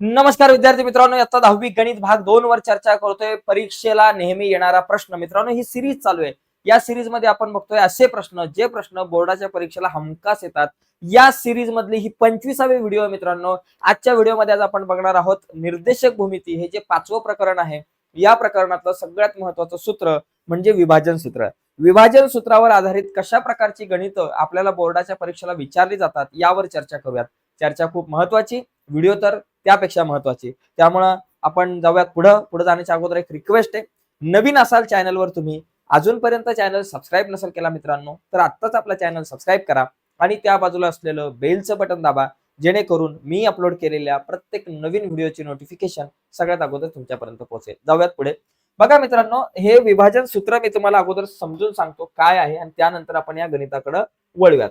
नमस्कार विद्यार्थी मित्रांनो आता दहावी गणित भाग दोन वर चर्चा करतोय. परीक्षेला नेहमी येणारा प्रश्न. मित्रांनो ही सिरीज चालू आहे. या सिरीजमध्ये आपण बघतोय असे प्रश्न जे प्रश्न बोर्डाच्या परीक्षेला हमखास येतात. या सिरीज मधली ही पंचवीसावी व्हिडिओ आहे मित्रांनो. आजच्या व्हिडिओमध्ये आज आपण बघणार आहोत निर्देशक भूमिती. हे जे पाचवं प्रकरण आहे या प्रकरणातलं सगळ्यात महत्वाचं सूत्र म्हणजे विभाजन सूत्र. विभाजन सूत्रावर आधारित कशा प्रकारची गणित आपल्याला बोर्डाच्या परीक्षेला विचारली जातात यावर चर्चा करूयात. चर्चा खूप महत्वाची. व्हिडिओ तर त्यापेक्षा महत्वाची. त्यामुळं आपण जाऊयात पुढं. पुढे जाण्याच्या अगोदर एक रिक्वेस्ट आहे. नवीन असाल चॅनलवर तुम्ही अजूनपर्यंत चॅनल सबस्क्राईब नसेल केला मित्रांनो तर आत्ताच आपला चॅनल सबस्क्राईब करा आणि त्या बाजूला असलेलं बेलचं बटन दाबा जेणेकरून मी अपलोड केलेल्या प्रत्येक नवीन व्हिडिओची नोटिफिकेशन सगळ्यात अगोदर तुमच्यापर्यंत पोहोचेल. जाऊयात पुढे. बघा मित्रांनो हे विभाजन सूत्र मी तुम्हाला अगोदर समजून सांगतो काय आहे आणि त्यानंतर आपण या गणिताकडे वळूयात.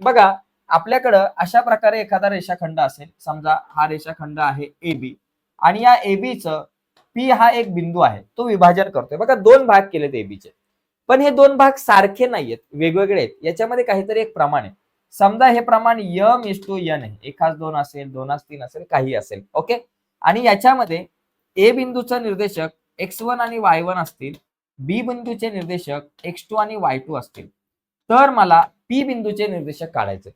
बघा आपल्याकडं अशा प्रकारे एखादा रेषाखंड असेल समजा हा रेषाखंड आहे ए बी आणि या एबीचं पी हा एक बिंदू आहे तो विभाजन करतोय. बघा दोन भाग केलेत एबीचे पण हे दोन भाग सारखे नाहीयेत वेगवेगळे आहेत. याच्यामध्ये काहीतरी एक प्रमाण आहे. समजा हे प्रमाण यम इस टू यन आहे. एकाच दोन असेल दोनास तीन असेल काही असेल. ओके? आणि याच्यामध्ये ए बिंदूचा निर्देशक एक्स वन आणि वाय वन असतील. बी बिंदूचे निर्देशक एक्स टू आणि वाय टू असतील. तर मला पी बिंदूचे निर्देशक काढायचे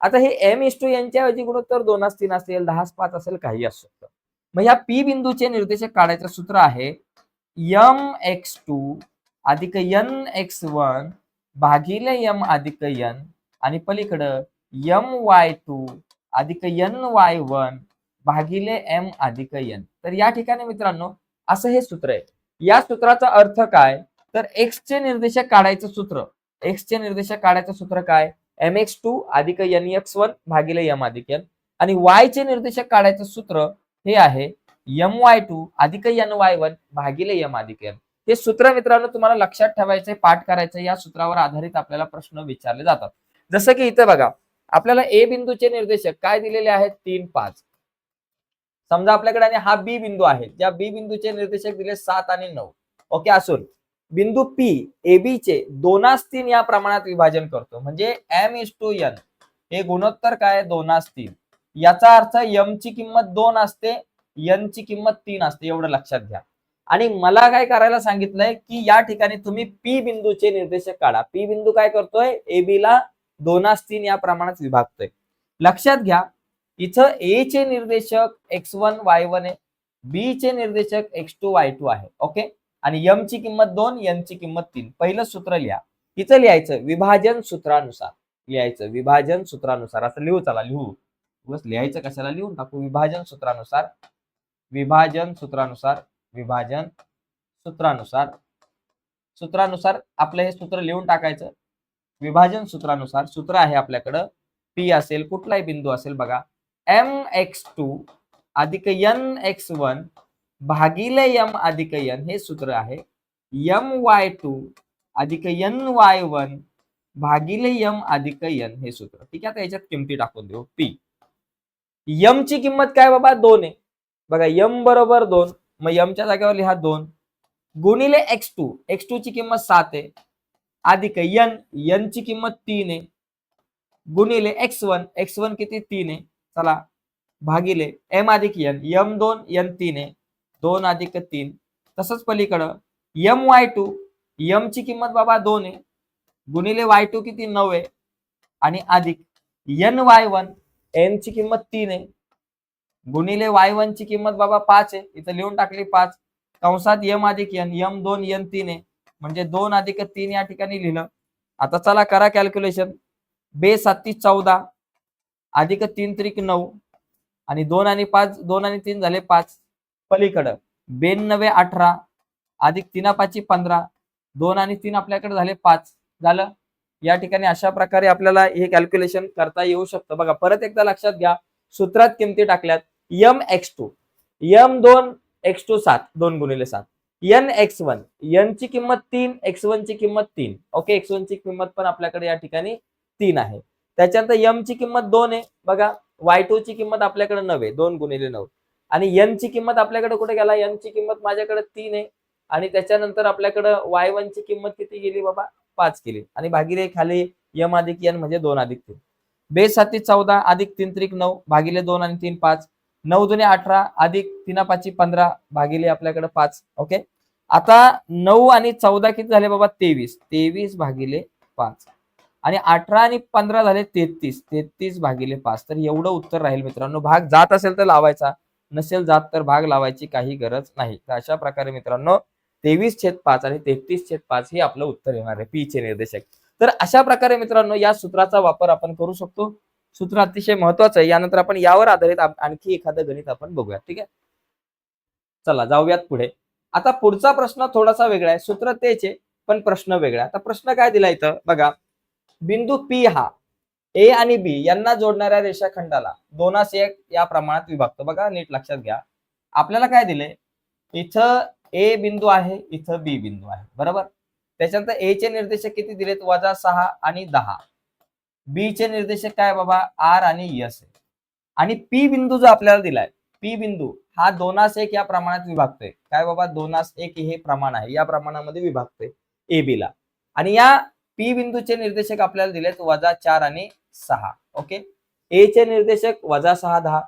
आता हे एम इस टू यांच्या ऐवजी गुणोत्तर दोनास तीन असेल दहाच पाच असेल काही असू शकतं. मग ह्या पी बिंदूचे निर्देशक काढायचं सूत्र आहे यम एक्स टू अधिक एन एक्स वन भागिले यम अधिक यन आणि पलीकडं यम वाय टू अधिक यन वाय वन भागिले एम अधिक यन तर या ठिकाणी मित्रांनो असं हे सूत्र आहे. या सूत्राचा अर्थ काय? तर एक्सचे निर्देशक काढायचं सूत्र. एक्सचे निर्देशक काढायचं सूत्र काय? एम एक्स टू अधिक एन एक्स वन भागिले एम अधिक एन आणि वाय चे निर्देशक काढायचं सूत्र हे आहे एम वाय टू अधिक एन वाय वन भागिले एम अधिक एन हे सूत्र मित्रांनो तुम्हाला लक्षात ठेवायचे पाठ करायचं या सूत्रावर आधारित आपल्याला प्रश्न विचारले जातात. जसं की इथं बघा आपल्याला ए बिंदूचे निर्देशक काय दिलेले आहेत? तीन पाच. समजा आपल्याकडे आणि हा बी बिंदू आहे. ज्या बी बिंदूचे निर्देशक दिले सात आणि नऊ. ओके असून बिंदू पी ए बी चे दोनास तीन या प्रमाणात विभाजन करतो. म्हणजे एम इज टू एन हे गुणोत्तर काय दोनास तीन. याचा अर्थ यम ची किंमत दोन असते एन ची किंमत तीन असते. एवढं लक्षात घ्या. आणि मला काय करायला सांगितलंय की या ठिकाणी तुम्ही पी बिंदूचे निर्देशक काढा. पी बिंदू काय करतोय? ए बी ला दोनास तीन या प्रमाणात विभागतोय. लक्षात घ्या इथं ए चे निर्देशक एक्स वन वाय वन आहे. बी चे निर्देशक एक्स टू वाय टू आहे. ओके आणि यम ची किंमत दोन यम ची किंमत तीन. पहिलं सूत्र लिहा. इथं लिहायचं विभाजन सूत्रानुसार. लिहायचं विभाजन सूत्रानुसार. असं लिहू चला लिहू. बस लिहायचं कशाला लिहून टाकू? विभाजन सूत्रानुसार. विभाजन सूत्रानुसार. विभाजन सूत्रानुसार. सूत्रानुसार आपलं हे सूत्र लिहून टाकायचं. विभाजन सूत्रानुसार सूत्र आहे आपल्याकडं. पी असेल कुठलाही बिंदू असेल बघा. एम एक्स टू अधिक एन एक्स वन भागिले यम अधिक यन हे सूत्र आहे. यम वाय टू अधिक यन वाय वन भागिले यम अधिक यन हे सूत्र. ठीक आहे आता याच्यात किमती टाकून देऊ. पी. यम ची किंमत काय बाबा? दोन आहे. बघा यम बरोबर दोन मग यमच्या जागेवर लिहा दोन. गुणिले एक्स टू. एक्स टू ची किंमत सात आहे. अधिक यन यन ची किंमत तीन आहे. गुणिले एक्स वन एक्स वन किती? तीन आहे. चला भागिले. एम अधिक यन यम दोन यन तीन आहे. दोन अधिक तीन. तसंच पलीकडं यम वाय टू यम ची किंमत बाबा दोन आहे. गुणिले वाय टू किती? नऊ आहे. आणि अधिक एन वाय वन एन ची किंमत तीन आहे. गुणिले वाय वन ची किंमत बाबा पाच आहे. इथं लिहून टाकली पाच. कंसात यम अधिक एन यम दोन एन तीन आहे. म्हणजे दोन अधिक तीन या ठिकाणी लिहिलं. आता चला करा कॅल्क्युलेशन बे साती चौदा अधिक तीन त्रिक नऊ. आणि दोन आणि पाच दोन आणि तीन झाले पाच. पलीकडं. बेननवे अठरा अधिक तीना पाची पंधरा दोन आणि तीन आपल्याकडे झाले पाच. झालं? या ठिकाणी अशा प्रकारे आपल्याला हे कॅल्क्युलेशन करता येऊ शकतं. बघा परत एकदा लक्षात घ्या. सूत्रात किमती टाकल्यात. यम एक्स टू यम दोन एक्स टू सात. दोन गुणिले सात. एन एक्स वन यन ची किंमत तीन एक्स वन ची किंमत तीन. ओके एक्स वन ची किंमत पण आपल्याकडे या ठिकाणी तीन आहे. त्याच्यानंतर यम ची किंमत दोन आहे. बघा वाय टू ची किंमत आपल्याकडे नव्हे दोन गुणिले नऊ. आणि एन ची किंमत आपल्याकडे कुठे गेला? एन ची किंमत माझ्याकडे तीन आहे. आणि त्याच्यानंतर आपल्याकडे वाय वन ची किंमत किती गेली बाबा? पाच केली आणि भागिले खाली यम अधिक एन म्हणजे दोन अधिक तीन. बेसाती चौदा अधिक तीन त्रिक नऊ भागिले दोन आणि तीन पाच. नऊ दुने अठरा अधिक तीना पाचशे पंधरा भागिले आपल्याकडे पाच. ओके आता नऊ आणि चौदा किती झाले बाबा? तेवीस. तेवीस भागिले पाच. आणि अठरा आणि पंधरा झाले तेहतीस. तेहतीस भागिले पाच. तर एवढं उत्तर राहील मित्रांनो. भाग जात असेल तर लावायचा. नसेल जात तर भाग लावायची काही गरज नाही. तर अशा प्रकारे मित्रांनो तेवीस छेद पाच आणि तेहतीस छेद पाच हे आपलं उत्तर येणार आहे पी चे निर्देशक. तर अशा प्रकारे मित्रांनो या सूत्राचा वापर आपण करू शकतो. सूत्र अतिशय महत्वाचं आहे. यानंतर आपण यावर आधारित आणखी एखादं गणित आपण बघूया ठीक आहे? चला जाऊयात पुढे. आता पुढचा प्रश्न थोडासा वेगळा आहे. सूत्र तेच आहे पण प्रश्न वेगळा आता प्रश्न काय दिला इथं? बघा बिंदू पी हा ए आणि बी यांना जोडणाऱ्या रेषाखंडाला दोनास एक या प्रमाणात विभागतो बघा नीट लक्षात घ्या. आपल्याला काय दिले इथं ए बिंदू आहे इथं बी बिंदू आहे. बरोबर? त्याच्यानंतर ए चे निर्देशक किती दिलेत? वजा सहा आणि दहा. बी चे निर्देशक काय बाबा? आर आणि यस आणि पी बिंदू जो आपल्याला दिलाय पी बिंदू हा दोनास एक या प्रमाणात विभागतोय काय बाबा? दोनास एक हे प्रमाण आहे. या प्रमाणामध्ये विभागतोय ए बी ला. आणि या पी बिंदूचे निर्देशक आपल्याला दिलेत वजा चार आणि सहा. ओके ए चे निर्देशक वजा सहा दहा.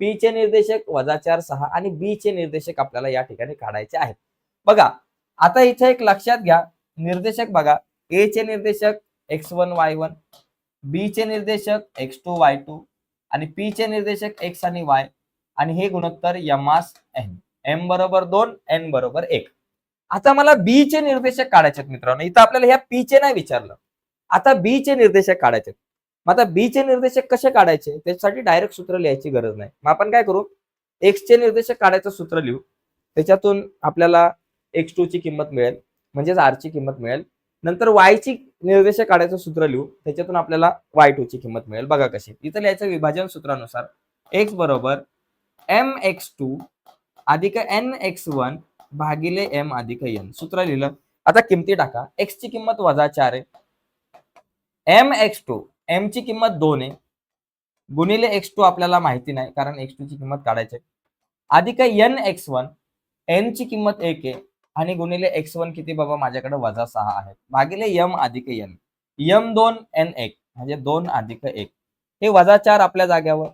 पी चे निर्देशक वजा चार सहा. आणि बी चे निर्देशक आपल्याला या ठिकाणी काढायचे आहेत. बघा आता इथे एक लक्षात घ्या. निर्देशक बघा. ए चे निर्देशक x one y one B चे निर्देशक एक्स टू वाय टू आणि पी चे निर्देशक एक्स आणि वाय आणि हे गुणोत्तर यमास एन एम बरोबर दोन एन बरोबर एक. आता मला बी चे निर्देशक काढायचे आहेत मित्रांनो. इथं आपल्याला ह्या पी चे नाही विचारलं. आता बी चे निर्देशक काढायचे आहेत. मग आता बी चे निर्देशक कसे काढायचे? त्याच्यासाठी डायरेक्ट सूत्र लिहायची गरज नाही. मग आपण काय करू? एक्सचे निर्देशक काढायचं सूत्र लिहू. त्याच्यातून आपल्याला एक्स टू ची किंमत मिळेल. म्हणजेच आर ची किंमत मिळेल. नंतर वाय ची निर्देशक काढायचं सूत्र लिहू. त्याच्यातून आपल्याला वाय टू ची किंमत मिळेल. बघा कशी. इथं लिहायचं विभाजन सूत्रानुसार. एक्स बरोबर एम एक्स टू अधिक एन एक्स वन भागिले एम अधिक एन सूत्र लिहिलं. आता किमती टाका. एक्स ची किंमत वजा चार आहे. एम एक्स टू एम ची किंमत दोन आहे. गुणिले एक्स टू आपल्याला माहिती नाही कारण एक्स टू ची किंमत काढायची आहे. अधिक एन एक्स वन एन ची किंमत एक आहे आणि गुणिले एक्स वन किती बाबा माझ्याकडे वजा सहा आहे. भागिले यम अधिक एन यम दोन एन एक म्हणजे दोन अधिक एक. हे वजा चार आपल्या जाग्यावर.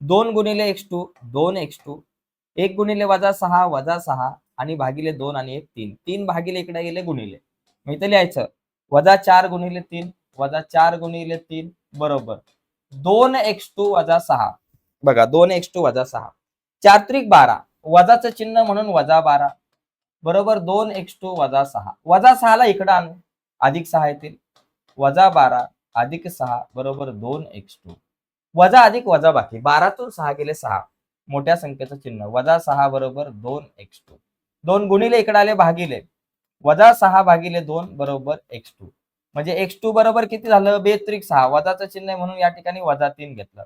दोन गुणिले एक्स टू दोन एक्स टू एक गुणिले वजा सहा वजा सहा आणि भागिले दोन आणि एक तीन. तीन भागिले इकडे गेले गुणिले. मग इथे लिहायचं वजा चार गुणिले तीन वजा चार गुणिले तीन बरोबर. दोन एक्स टू वजा सहा. बघा दोन एक्स टू वजा सहा. चात्रिक बारा वजाचं चिन्ह म्हणून वजा बारा. बरोबर दोन एक्स टू वजा सहा. वजा सहाला इकडं आणू. अधिक सहा येतील. वजा बारा अधिक सहा बरोबर दोन एक्स टू. वजा अधिक वजा बाकी. बारातून सहा गेले सहा. मोठ्या संख्येचं चिन्ह. वजा सहा बरोबर दोन एक्स टू. दोन गुणिले इकडे आले भागिले. वजा सहा भागिले दोन बरोबर एक्स टू. म्हणजे एक्स टू बरोबर किती झालं? बेत्रिक सहा. वजाचं चिन्ह आहे म्हणून या ठिकाणी वजा तीन घेतलं.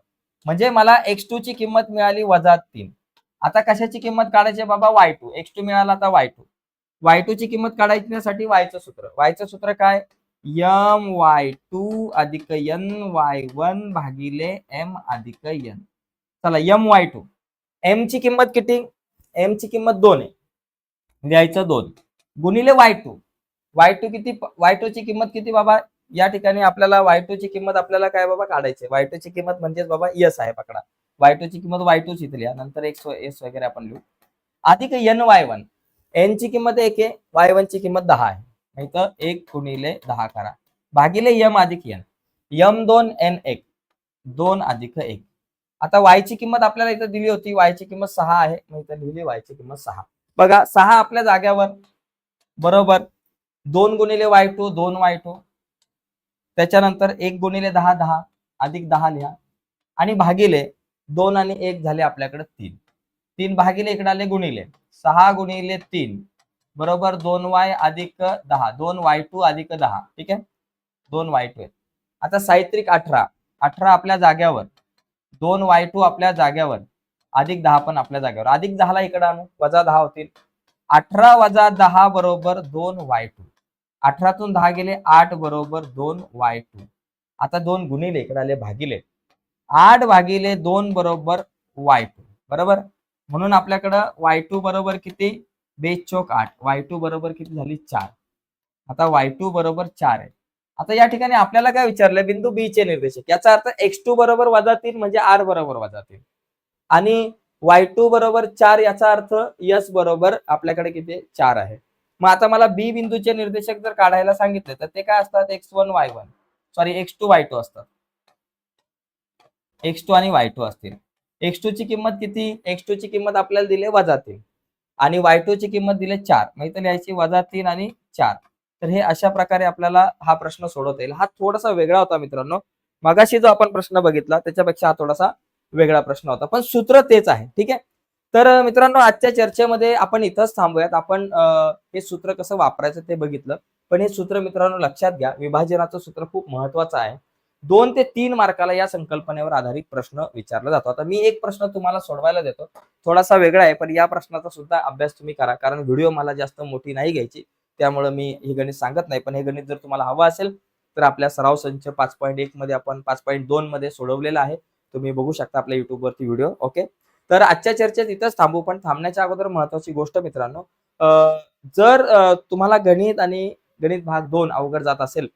म्हणजे मला एक्स टू ची किंमत मिळाली वजा तीन. आता कशाची किंमत काढायची बाबा? Y to. एक्स टू मिळाला आता वाय टू. वाय टू ची किंमत काढायच्यासाठी वायचं सूत्र. वायचं सूत्र काय? यम वाय टू अधिक एन वाय वन भागिले एम अधिक एन चला यम वाय टू. एम ची किंमत किती? एम ची किंमत दोन आहे. लिहायचं दोन. गुणिले वाय टू. वाय टू किती वाय टू ची किंमत किती बाबा? या ठिकाणी आपल्याला वाय टू ची किंमत आपल्याला काय बाबा काढायची वाय टू ची किंमत म्हणजेच बाबा यस आहे पकडा. वाय टू ची किंमत वाय टू ची लिहा नंतर एक्स एस वगैरे आपण लिहू. अधिक एन वाय वन एन ची किंमत एक आहे वाय वन ची किंमत दहा आहे. नाही तर एक गुणिले दहा करा. भागिले यम अधिक एन यम दोन एन एक. दोन अधिक एक. आता वाय ची किंमत आपल्याला इथं दिली होती. वाय ची किंमत सहा आहे. मग इथं लिहिली वाय ची किंमत सहा. बघा सहा आपल्या जाग्यावर. बरोबर? दोन गुणिले वाय टू दोन वाय टू त्याच्यानंतर एक गुणिले दहा दहा अधिक दहा लिहा. आणि भागिले दोन आणि एक झाले आपल्याकडे तीन. तीन भागिले इकडे आले गुणिले. सहा गुणिले तीन बरोबर दोन वाय अधिक दहा. दोन वाय टू अधिक दहा. ठीक आहे? दोन वाय टू आता साहित्रिक अठरा. अठरा आपल्या जाग्यावर. दोन वाय टू आपल्या जाग्यावर. अधिक दहा पण आपल्या जाग्यावर. अधिक दहाला इकडे आणू. वजा दहा होतील. अठरा वजा दहा बरोबर दोन वाय टू अठरातून दहा गेले आठ बरोबर दोन वाय टू. आता दोन गुणिले इकडे आले भागिले. आठ भागिले दोन बरोबर वाय टू. बरोबर? म्हणून आपल्याकडं वाय टू बरोबर किती? बेस चोक आठ. वाय टू बरोबर किती झाली? चार. आता वाय टू बरोबर चार आहे. आता या ठिकाणी आपल्याला काय विचारलं? बिंदू बी चे निर्देशक. याचा अर्थ एक्स टू बरोबर वजा तीन म्हणजे आर बरोबर वजा तीन. आणि वाय टू बरोबर चार याचा अर्थ यस बरोबर आपल्याकडे किती? चार आहे. मग आता मला बी बिंदूचे निर्देशक जर काढायला सांगितले तर ते काय असतात? X one y one sorry x two y two असतात. एक्स टू आणि वाय टू असतील. एक्स टू ची किंमत किती? एक्स टू ची किंमत आपल्याला दिली वजा तीन. आणि वाय टू ची किंमत दिली चार. मग इथं लिहायची वजा तीन आणि चार. तर हे अशा प्रकारे आपल्याला हा प्रश्न सोडवता येईल. हा थोडासा वेगळा होता मित्रांनो. मगाशी जो आपण प्रश्न बघितला त्याच्यापेक्षा हा थोडासा वेगळा प्रश्न होता. पण सूत्र तेच आहे. ठीक आहे? तर मित्रांनो आजच्या चर्चेमध्ये आपण इथंच थांबूयात. आपण हे सूत्र कसं वापरायचं ते बघितलं. पण हे सूत्र मित्रांनो लक्षात घ्या विभाजनाचं सूत्र खूप महत्वाचं आहे. दोन ते तीन मार्काला या संकल्पनेवर आधारित प्रश्न विचारला जातो. आता मी एक प्रश्न तुम्हाला सोडवायला देतो. थोडासा वेगळा आहे पण या प्रश्नाचा सुद्धा अभ्यास तुम्ही करा. कारण व्हिडिओ मला जास्त मोठी नाही घ्यायची. त्यामुळे मी हे गणित सांगत नाही. पण हे गणित जर तुम्हाला हवं असेल तर आपल्या सराव संच पाच पॉईंट एक मध्ये आपण पाच पॉईंट दोन मध्ये सोडवलेला आहे. तुम्ही बघू शकता आपल्या युट्यूबवरती व्हिडिओ. ओके? तर आजच्या चर्चेत इथंच थांबू पण थांबण्याच्या अगोदर महत्वाची गोष्ट मित्रांनो जर तुम्हाला गणित आणि गणित भाग दोन अवघड जात असेल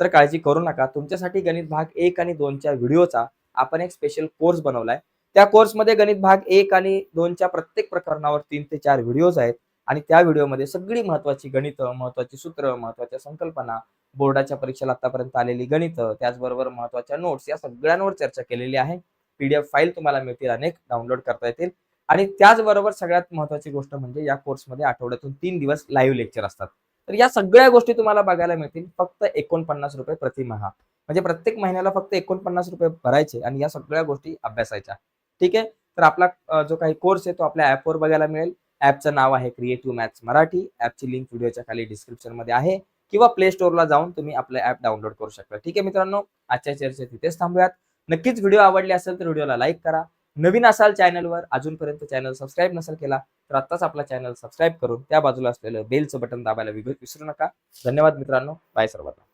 तर काळजी करू नका. तुमच्यासाठी गणित भाग एक आणि दोनच्या व्हिडिओचा आपण एक स्पेशल कोर्स बनवलाय. त्या कोर्समध्ये गणित भाग एक आणि दोनच्या प्रत्येक प्रकरणावर तीन ते चार व्हिडिओज आहेत आणि त्या व्हिडिओमध्ये सगळी महत्वाची गणित महत्वाची सूत्र महत्त्वाच्या संकल्पना बोर्डाच्या परीक्षेला आतापर्यंत आलेली गणित त्याचबरोबर महत्त्वाच्या नोट्स या सगळ्यांवर चर्चा केलेली आहे. पीडीएफ फाईल तुम्हाला मिळतील अनेक डाउनलोड करता येतील. आणि त्याचबरोबर सगळ्यात महत्वाची गोष्ट म्हणजे या कोर्समध्ये आठवड्यातून तीन दिवस लाईव्ह लेक्चर असतात. तर या सगळ्या गोष्टी तुम्हाला बघायला मिळतील फक्त एकोणपन्नास रुपये प्रतिमहा. म्हणजे प्रत्येक महिन्याला फक्त एकोणपन्नास रुपये भरायचे आणि या सगळ्या गोष्टी अभ्यासायच्या. ठीक आहे? तर आपला जो काही कोर्स आहे तो आपल्या ऍपवर बघायला मिळेल. ऍपचं नाव आहे क्रिएटिव्ह मॅथ्स मराठी ऍपची लिंक व्हिडिओच्या खाली डिस्क्रिप्शनमध्ये आहे. किंवा प्ले स्टोअरला जाऊन तुम्ही आपलं ऍप डाउनलोड करू शकता. ठीक आहे मित्रांनो? आजच्या चर्चेत तिथेच थांबूयात. नक्कीच व्हिडिओ आवडले असेल तर व्हिडिओला लाईक करा. नवीन असाल चॅनलवर अजूनपर्यंत चॅनल सबस्क्राईब नसेल केला तर आत्ताच आपला चॅनल सबस्क्राईब करून त्या बाजूला असलेलं बेलचं बटन दाबायला विसरू नका. धन्यवाद मित्रांनो. बाय सर्वांना.